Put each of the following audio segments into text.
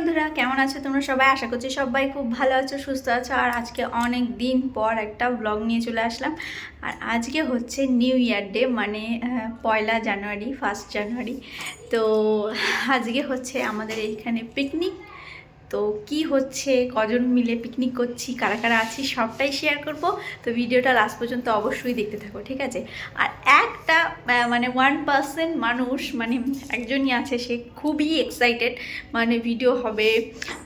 বন্ধুরা, কেমন আছো তোমরা সবাই? আশা করছি সবাই খুব ভালো আছো, সুস্থ আছো। আর আজকে অনেক দিন পর একটা ব্লগ নিয়ে চলে আসলাম। আর আজকে হচ্ছে নিউ ইয়ার ডে মানে পয়লা জানুয়ারি ফার্স্ট জানুয়ারি। তো আজকে হচ্ছে আমাদের এইখানে পিকনিক তো কি হচ্ছে, কজন মিলে পিকনিক করছি, কারা কারা আছি, সবটাই শেয়ার করব। তো ভিডিওটা লাস্ট পর্যন্ত অবশ্যই দেখতে থাকো, ঠিক আছে? আর মানে ওয়ান পার্সেন্ট মানুষ মানে একজনই আছে, সে খুবই এক্সাইটেড মানে ভিডিও হবে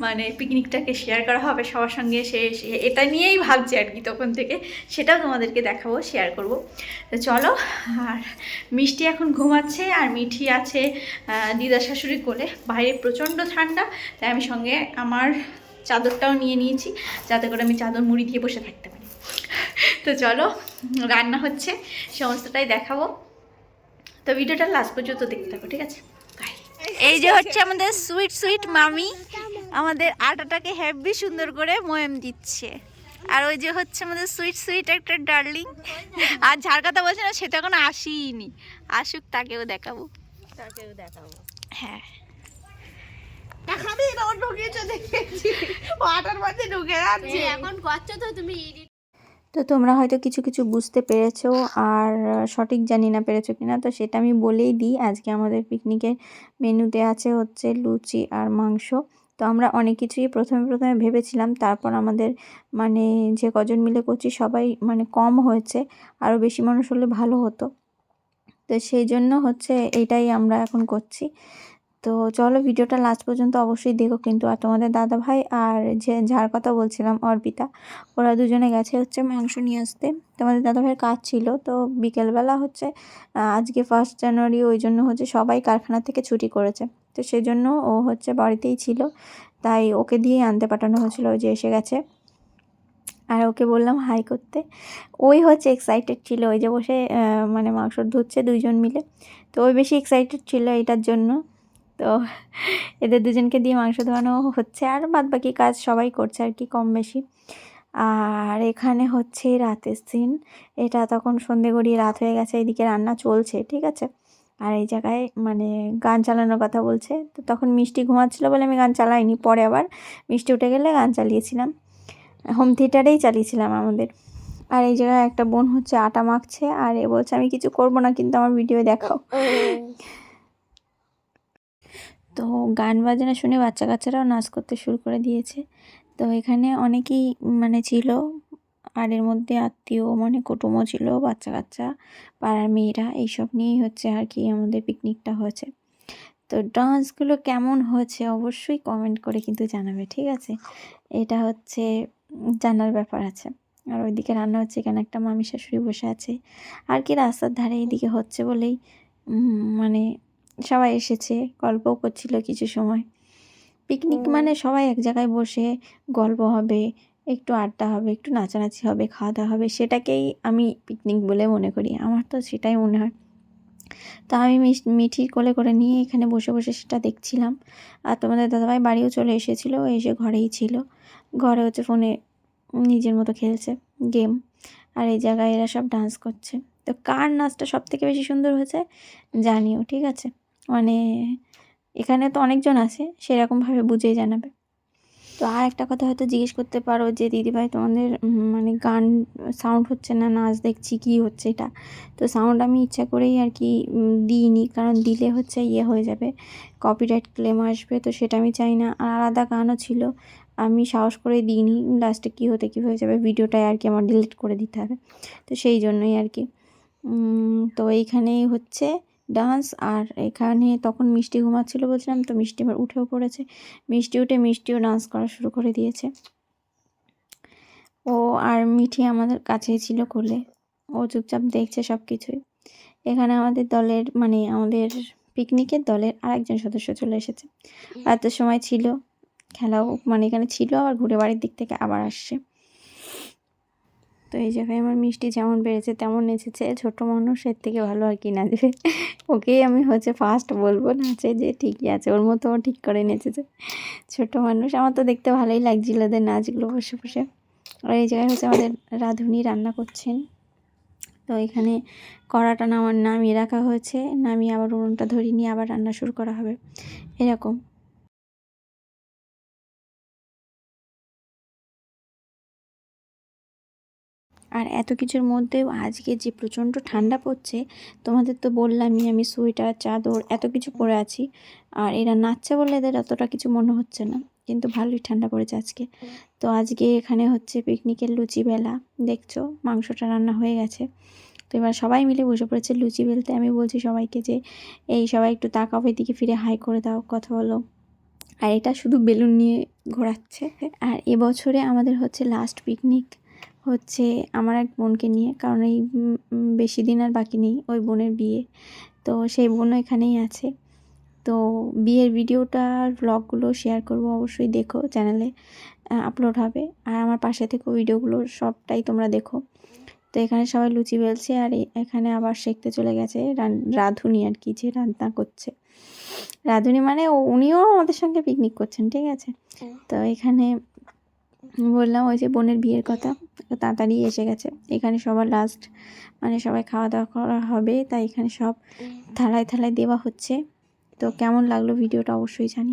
মানে পিকনিকটাকে শেয়ার করা হবে, সবার সঙ্গে সে এটা নিয়েই ভাবছে আর কি তখন থেকে। সেটাও তোমাদেরকে দেখাবো শেয়ার করব। তো চলো, আর মিষ্টি এখন ঘুমাচ্ছে, আর মিঠি আছে দিদা শাশুড়ি কোলে। বাইরে প্রচণ্ড ঠান্ডা, তাই আমি সঙ্গে আমার চাদরটাও নিয়ে নিয়েছি, যাতে করে আমি চাদর মুড়ি দিয়ে বসে থাকতে পারি। তো চলো, রান্না হচ্ছে, সমস্তটাই দেখাবো। তো ভিডিওটা লাস্ট পর্যন্ত দেখতে থাকো ঠিক আছে? এই যে হচ্ছে আমাদের সুইট সুইট মামি। আমাদের আটাটাকে হেভি সুন্দর করে ময়াম দিচ্ছে। আর ওই যে হচ্ছে আমাদের সুইট সুইট একটা ডার্লিং আর যার কথা বলছে না সেটা এখনও আসিনি আসুক তাকেও দেখাবো। তাকেও দেখাবো। হ্যাঁ। খাবি না ওর ঢুকিয়েছো দেখেছি ওয়াটার মধ্যে ঢুকে যাচ্ছে। এখন করছ তো তুমি তো তোমরা হয়তো কিছু কিছু বুঝতে পেরেছ আর সঠিক জানি না পেরেছ কিনা, তো সেটা আমি বলেই দিই। আজকে আমাদের পিকনিকের মেনুতে আছে হচ্ছে লুচি আর মাংস। তো আমরা অনেক কিছুই প্রথমে প্রথমে ভেবেছিলাম, তারপর আমাদের মানে যে কজন মিলে করছি সবাই মানে কম হয়েছে, আরও বেশি মানুষ হলে ভালো হতো। তো সেই জন্য হচ্ছে এটাই আমরা এখন করছি। তো চলো ভিডিওটা লাস্ট পর্যন্ত অবশ্যই দেখো কিন্তু আর তোমাদের দাদা ভাই আর যে যার কথা বলছিলাম অর্পিতা, ওরা দুজনে গেছে হচ্ছে মাংস নিয়ে আসতে। তোমাদের দাদাভাইয়ের কাজ ছিল, তো বিকেলবেলা হচ্ছে আজকে ফার্স্ট জানুয়ারি ওই জন্য হচ্ছে সবাই কারখানা থেকে ছুটি করেছে। তো সেই জন্য ও হচ্ছে বাড়িতেই ছিল, তাই ওকে দিয়ে আনতে পাঠানো হয়েছিল যে এসে গেছে। আর ওকে বললাম হাই করতে। ওই হচ্ছে এক্সাইটেড ছিল, ওই যে বসে মানে মাংস ধুচ্ছে দুইজন মিলে। তো ওই বেশি এক্সাইটেড ছিল এটার জন্য। তো এদের দুজনকে দিয়ে মাংস ধোয়ানো হচ্ছে আর বাদ বাকি কাজ সবাই করছে আর কি কম বেশি। আর এখানে হচ্ছে রাতের সিন এটা তখন সন্ধে গড়িয়ে রাত হয়ে গেছে, এদিকে রান্না চলছে, ঠিক আছে? আর এই জায়গায় মানে গান চালানোর কথা বলছে। তো তখন মিষ্টি ঘুমাচ্ছিলো বলে আমি গান চালাইনি, পরে আবার মিষ্টি উঠে গেলে গান চালিয়েছিলাম। হোম থিয়েটারেই চালিয়েছিলাম আমাদের। আর এই জায়গায় একটা বোন হচ্ছে আটা মাখছে আর এ বলছে, আমি কিছু করব না, কিন্তু আমার ভিডিও দেখাও। তো গান বাজনা শুনে বাচ্চা কাচ্চারাও নাচ করতে শুরু করে দিয়েছে। তো এখানে অনেকেই মানে ছিল, আর এর মধ্যে আত্মীয় মানে কুটুমও ছিল বাচ্চা কাচ্চা পাড়ার মেয়েরা, এইসব নিয়েই হচ্ছে আর কি আমাদের পিকনিকটা হয়েছে। তো ডান্সগুলো কেমন হয়েছে অবশ্যই কমেন্ট করে কিন্তু জানাবে, ঠিক আছে? এটা হচ্ছে জানার ব্যাপার আছে। আর ওইদিকে রান্না হচ্ছে, এখানে একটা মামি শাশুড়ি বসে আছে। আর কি রাস্তার ধারে এইদিকে হচ্ছে বলেই মানে সবাই এসেছে গল্পও করছিল কিছু সময়। পিকনিক মানে সবাই এক জায়গায় বসে গল্প হবে একটু আড্ডা হবে একটু নাচানাচি হবে খাওয়া দাওয়া হবে সেটাকেই আমি পিকনিক বলে মনে করি। আমার তো সেটাই মনে হয়। তা আমি মিঠি কোলে করে নিয়ে এখানে বসে বসে সেটা দেখছিলাম। আর তোমাদের দাদাভাই বাড়িও চলে এসেছিল এসে ঘরেই ছিল। ঘরে হচ্ছে ফোনে নিজের মতো খেলছে গেম। আর এই জায়গায় এরা সব ডান্স করছে। তো কার নাচটা সব থেকে বেশি সুন্দর হয়েছে জানিও ঠিক আছে? মানে এখানে তো অনেকজন আছে, সেরকমভাবে বুঝেই জানাবে। তো আর একটা কথা হয়তো জিজ্ঞেস করতে পারো যে, দিদিভাই, তোমাদের মানে গান সাউন্ড হচ্ছে না, নাচ দেখছি, কী হচ্ছে এটা? তো সাউন্ড আমি ইচ্ছা করেই আর কি দিইনি, কারণ দিলে হচ্ছে ইয়ে হয়ে যাবে কপিরাইট ক্লেম আসবে, তো সেটা আমি চাই না। আর আলাদা গানও ছিল, আমি সাহস করে দিইনি লাস্টে কী হতে, কী হয়ে যাবে ভিডিওটাই আর কি আমার ডিলিট করে দিতে হবে। তো সেই জন্যই আর কি তো এইখানেই হচ্ছে ডান্স আর এখানে তখন মিষ্টি ঘুমাচ্ছিল বলছিলাম, তো মিষ্টি এবার উঠেও পড়েছে। মিষ্টি উঠে মিষ্টিও ডান্স করা শুরু করে দিয়েছে। ও আর মিঠি আমাদের কাছেই ছিল কোলে। ও চুপচাপ দেখছে সব কিছুই এখানে আমাদের দলের মানে আমাদের পিকনিকের দলের আরেকজন সদস্য চলে এসেছে। এত সময় ছিল, খেলাও মানে এখানে ছিল, আবার ঘুরে বাড়ির দিক থেকে আবার আসছে। তো এই জায়গায় আমার মিষ্টি যেমন বেড়েছে তেমন নেচেছে ছোট মানুষ এর থেকে ভালো আর কি নাচবে ওকেই আমি হচ্ছে ফার্স্ট বলব নাচে যে ঠিকই আছে, ওর মতো ও ঠিক করে নেচেছে ছোট মানুষ, আমার তো দেখতে ভালোই লাগছিল ওদের নাচগুলো বসে বসে। আর এই জায়গায় হচ্ছে আমাদের রাঁধুনি রান্না করছেন। তো এখানে কড়াটা নামার নামিয়ে রাখা হয়েছে, নামিয়ে আবার উনুনটা ধরিয়ে নিয়ে আবার রান্না শুরু করা হবে। এরকম। আর এত কিছুর মধ্যেও আজকে যে প্রচণ্ড ঠান্ডা পড়ছে, তোমাদের তো বললামই আমি সোয়েটার চাদর, এত কিছু পরে আছি। আর এরা নাচছে বলে এদের অতটা কিছু মনে হচ্ছে না, কিন্তু ভালোই ঠান্ডা পড়েছে আজকে। তো আজকে এখানে হচ্ছে পিকনিকের লুচি বেলা, দেখছ? মাংসটা রান্না হয়ে গেছে। তো এবার সবাই মিলে বসে পড়েছে লুচি বেলতে। আমি বলছি সবাইকে যে, এই সবাই একটু তাকাও এদিকে ফিরে, হাই করে দাও, কথা বলো। আর এটা শুধু বেলুন নিয়ে ঘোরাচ্ছে। আর এবছরে আমাদের হচ্ছে লাস্ট পিকনিক হচ্ছে আমার এক বোনকে নিয়ে কারণ এই বেশি দিন আর বাকি নেই ওই বোনের বিয়ে। তো সেই বোনও এখানেই আছে। তো বিয়ের ভিডিওটা আর ব্লগগুলো শেয়ার করব অবশ্যই দেখো চ্যানেলে আপলোড হবে। আর আমার পাশে থেকে ভিডিওগুলো সবটাই তোমরা দেখো। তো এখানে সবাই লুচি বেলছে আর এখানে আবার শিখতে চলে গেছে রান- রাঁধুনি আর কি যে রান্না করছে। রাঁধুনি মানে উনিও আমাদের সঙ্গে পিকনিক করছেন ঠিক আছে? তো এখানে বললাম ওই যে বোনের বিয়ের কথা। তাড়াতাড়ি এসে গেছে। এখানে সবার লাস্ট মানে সবাই খাওয়া দাওয়া করা হবে তাই এখানে সব থালায় থালায় দেওয়া হচ্ছে। তো কেমন লাগল ভিডিওটা অবশ্যই জানি।